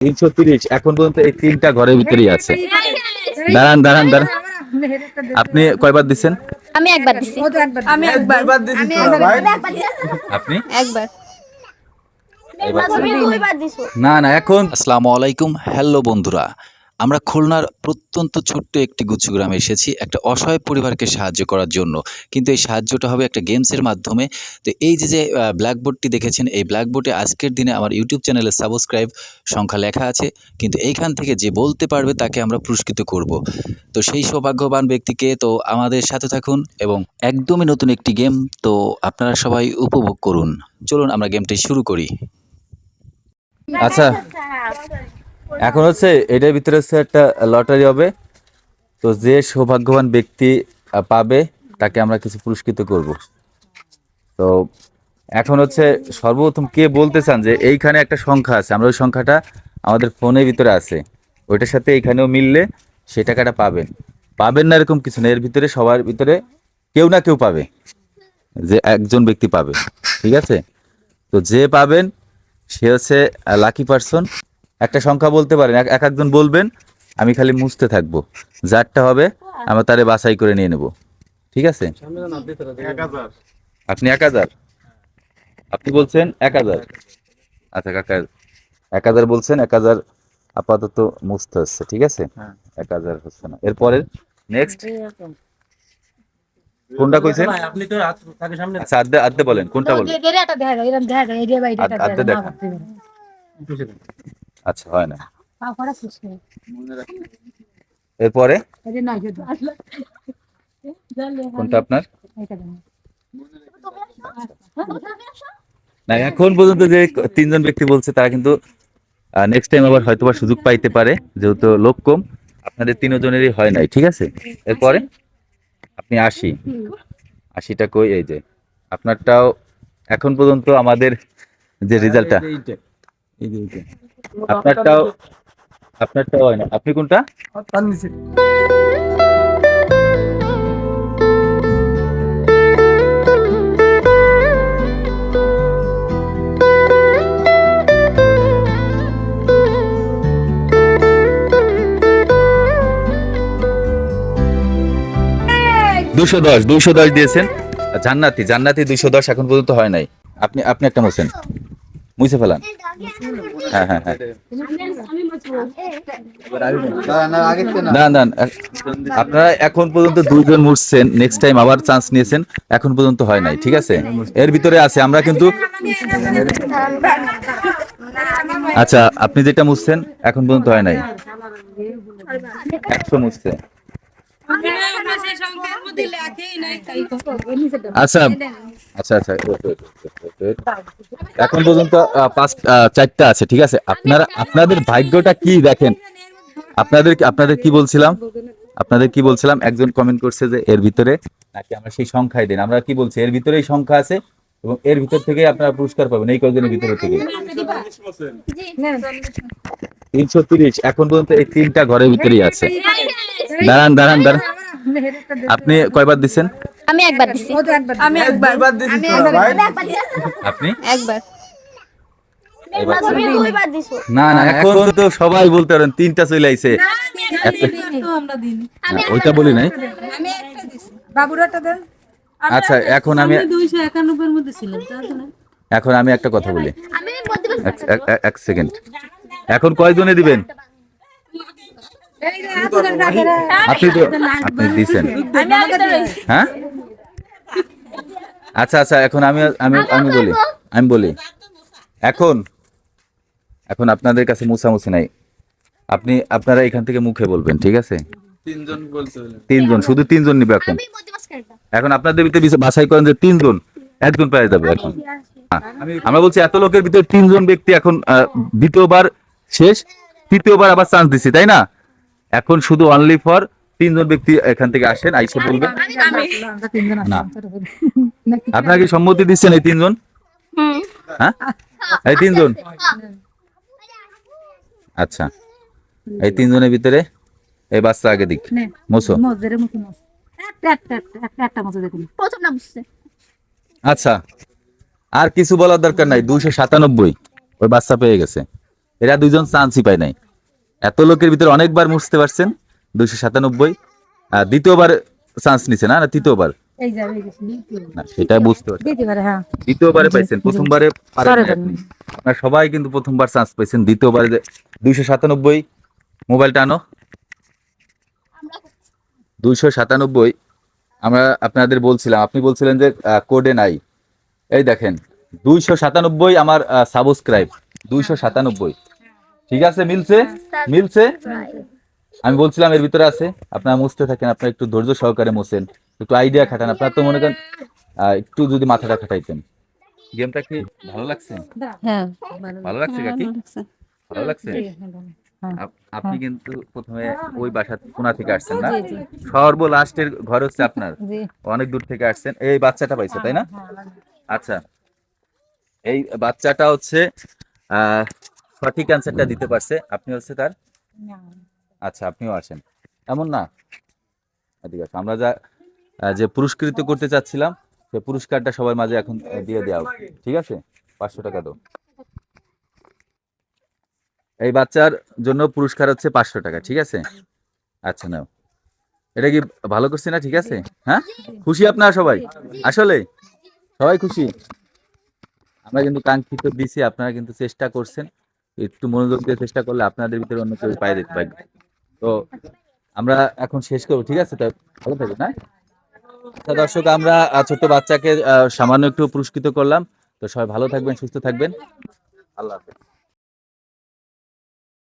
তিনশো তিরিশ এখন পর্যন্ত এই তিনটা ঘরের ভিতরেই আছে। দাঁড়ান দাঁড়ান দাঁড়ান। আপনি কয়বার দিচ্ছেন আমি একবার দিছি। আমি একবার আপনি? একবার। না না এখন। আসসালামু আলাইকুম হ্যালো বন্ধুরা। আমরা খুলনার প্রত্যন্ত ছোট্ট একটি গুচ্ছ গ্রামে এসেছি একটা অসহায় পরিবারকে সাহায্য করার জন্য। কিন্তু এই সাহায্যটা হবে একটা গেমসের মাধ্যমে। তো এই যে যে ব্ল্যাকবোর্ডটি দেখেছেন এই ব্ল্যাকবোর্ডে আজকের দিনে আমার ইউটিউব চ্যানেলে সাবস্ক্রাইব সংখ্যা লেখা আছে। কিন্তু এইখান থেকে যে বলতে পারবে তাকে আমরা পুরস্কৃত করব। তো সেই সৌভাগ্যবান ব্যক্তিকে তো আমাদের সাথে থাকুন এবং একদমই নতুন একটি গেম তো আপনারা সবাই উপভোগ করুন। চলুন আমরা গেমটি শুরু করি। আচ্ছা। এখন হচ্ছে এটার ভিতরে হচ্ছে একটা লটারি হবে। তো যে সৌভাগ্যবান ব্যক্তি পাবে, তাকে আমরা কিছু পুরস্কৃত করব। তো এখন হচ্ছে সর্বপ্রথম কে বলতে চান যে এইখানে একটা সংখ্যা আছে? আমরা ওই সংখ্যাটা আমাদের ফোনের ভিতরে আছে। ওইটার সাথে এইখানেও মিললে সেই টাকাটা পাবেন। পাবেন না এরকম কিছু না। এর ভিতরে সবার ভিতরে কেউ না কেউ পাবে। যে একজন ব্যক্তি পাবে। ঠিক আছে? তো যে পাবেন, সে হচ্ছে লাকি পার্সন একটা সংখ্যা বলতে পারেন এক এক একজন বলবেন আমি খালি মুছতে থাকব। যারটা হবে আমরা তারে বাছাই করে নিয়ে নেব। ঠিক আছে? আপনি এক হাজার। আপনি বলছেন এক হাজার। আচ্ছা কাকা এক হাজার বলছেন এক হাজার আপাতত মুছতে হচ্ছে ঠিক আছে? এক হাজার হচ্ছে না। এরপরে নেক্সট কোনটা কইছেন? আপনি তো থাকে সামনে। আচ্ছা আদ্যে আদ্যে বলেন কোনটা বলেন? এটা দেখা যায় এরকম দেখা যায় এই যে বাইরে আদ- আদ্যে দেখা। আচ্ছা হয় না। এরপরে? এই যে কোনটা আপনার? না এখন পর্যন্ত যে তিনজন ব্যক্তি বলছে তারা কিন্তু নেক্সট টাইম আবার হয়তোবা সুযোগ পাইতে পারে যেহেতু লোক কম। আপনাদের তিনজনেরই হয় নাই ঠিক আছে? এরপরে? আপনি আশি। আশিটা কই? এই যে আপনারটাও এখন পর্যন্ত আমাদের যে রেজাল্টটা আপনারটাও আপনারটাও হয় না। আপনি কোনটা? তার নিচে দুশো দশ দুশো দশ দিয়েছেন? জান্নাতি জান্নাতি দুশো দশ এখন পর্যন্ত হয় নাই। আপনি আপনি একটা মোছেন মুছে ফেলান। হ্যাঁ হ্যাঁ হ্যাঁ। আপনারা এখন পর্যন্ত দুইজন মুছছেন নেক্সট টাইম আবার চান্স নিয়েছেন, এখন পর্যন্ত হয় নাই, ঠিক আছে? এর ভিতরে আছে, আমরা কিন্তু আচ্ছা আপনি যেটা মুছছেন, এখন পর্যন্ত হয় নাই। একশো মুছছে আচ্ছা আচ্ছা আচ্ছা. এখন পর্যন্ত পাঁচ চারটা আছে ঠিক আছে? আপনারা আপনাদের ভাগ্যটা কি দেখেন? আপনাদের আপনাদের কি বলছিলাম? আপনাদের কি বলছিলাম? একজন কমেন্ট করছে যে এর ভিতরে নাকি আমরা সেই সংখ্যাই দেন। আমরা কি বলছি? এর ভিতরেই সংখ্যা আছে এবং এর ভিতর থেকে আপনারা পুরস্কার পাবেন এই কয়েকজনের ভিতরে থেকে। তিনশো তিরিশ এখন পর্যন্ত এই তিনটা ঘরের ভিতরেই আছে। দাঁড়ান দাঁড়ান দাঁড়ান। আপনি কয়বার দিচ্ছেন আমি একবার দিছি। আমি একবার আপনি? একবার। না না এখন তো সবাই বলতে পারেন তিনটা চলে আইছে। ওইটা বলি নাই। আচ্ছা এখন আমি এখন আমি একটা কথা বলি। এক সেকেন্ড। এখন কয়জনে দিবেন? আপনি তো আপনি দিছেন। হ্যাঁ? আচ্ছা আচ্ছা এখন আমি আমি আমি বলি। আমি বলি। এখন। এখন আপনাদের কাছে মুছামুছি নাই। আপনি আপনারা এখান থেকে মুখে বলবেন ঠিক আছে? তিনজন বলতে তিনজন শুধু তিনজন নিবে এখন। এখন আপনাদের ভিতরে বাছাই করেন যে তিনজন একজন পেয়ে যাবে এখন। হ্যাঁ। আমরা বলছি এত লোকের ভিতরে তিনজন ব্যক্তি এখন আহ, দ্বিতীয়বার শেষ তৃতীয়বার আবার চান্স দিচ্ছি তাই না? এখন শুধু অনলি ফর তিনজন ব্যক্তি এখান থেকে আসেন আইসে বলবেন। না। আপনারা কি সম্মতি দিচ্ছেন এই তিনজন? হ্যাঁ? এই তিনজন? আচ্ছা। এই তিনজনের ভিতরে এই বাচ্চা আগে দিক। মোছো মজদের মতো মজ একটা একটা একটা একটা একটা মজা দেখুন। প্রথম নাম বুঝছে। আচ্ছা। আর কিছু বলার দরকার নাই। দুইশো সাতানব্বই। ওই বাচ্চা পেয়ে গেছে। এরা দুজন চান্সই পায় নাই। এত লোকের ভিতরে অনেকবার মুছতে পারছেন দুইশো সাতানব্বই। আহ, দ্বিতীয়বার চান্স নিছে না? না তৃতীয়বার। না সেটা বুঝতে পারছি। দ্বিতীয়বারে পাইছেন প্রথমবারে। আপনারা সবাই কিন্তু প্রথমবার চান্স পাইছেন দ্বিতীয়বারে দুইশো সাতানব্বই। মোবাইলটা আনো দুইশো সাতানব্বই। আমরা আপনাদের বলছিলাম আপনি বলছিলেন যে কোডে নাই। এই দেখেন দুইশো সাতানব্বই আমার সাবস্ক্রাইব দুইশো সাতানব্বই। ঠিক আছে মিলছে? মিলছে? আমি বলছিলাম এর ভিতরে আছে। আপনারা মুছতে থাকেন আপনারা একটু ধৈর্য সহকারে মোছেন। একটু আইডিয়া খাটান। আপনারা তো মনে করেন একটু যদি মাথাটা খাটাইতেন গেমটা কি ভালো লাগছে? হ্যাঁ। ভালো লাগছে কাকি? ভালো লাগছে। হ্যাঁ। আপনি কিন্তু প্রথমে ওই বাসা কোনা থেকে আসছেন না? সর্ব লাস্টের ঘর হচ্ছে আপনার। অনেক দূর থেকে আসছেন। এই বাচ্চাটা পাইছে তাই না? আচ্ছা। এই বাচ্চাটা হচ্ছে আহ, সঠিক অ্যান্সারটা দিতে পারছে। আপনি হচ্ছে তার আচ্ছা আপনিও আসেন এমন না। ঠিক আছে আমরা যা যে পুরস্কৃত করতে চাচ্ছিলাম সে পুরস্কারটা সবার মাঝে এখন দিয়ে দেওয়া ঠিক আছে? পাঁচশো টাকা দাও। এই বাচ্চার জন্য পুরস্কার হচ্ছে পাঁচশো টাকা ঠিক আছে? আচ্ছা নাও। এটা কি ভালো করছে না ঠিক আছে? হ্যাঁ? খুশি আপনারা সবাই? আসলে? সবাই খুশি? আমরা কিন্তু কাঙ্ক্ষিত দিছি আপনারা কিন্তু চেষ্টা করছেন। একটু মনোযোগ দিয়ে চেষ্টা করলে আপনাদের ভিতরে অন্য কেউ পায়ে দিতে পারবে। তো আমরা এখন শেষ করব, ঠিক আছে? তো ভালো থাকবেন না আচ্ছা দর্শক, আমরা ছোট্ট বাচ্চাকে সামান্য একটু পুরস্কৃত করলাম। তো সবাই ভালো থাকবেন, সুস্থ থাকবেন। আল্লাহ হাফেজ।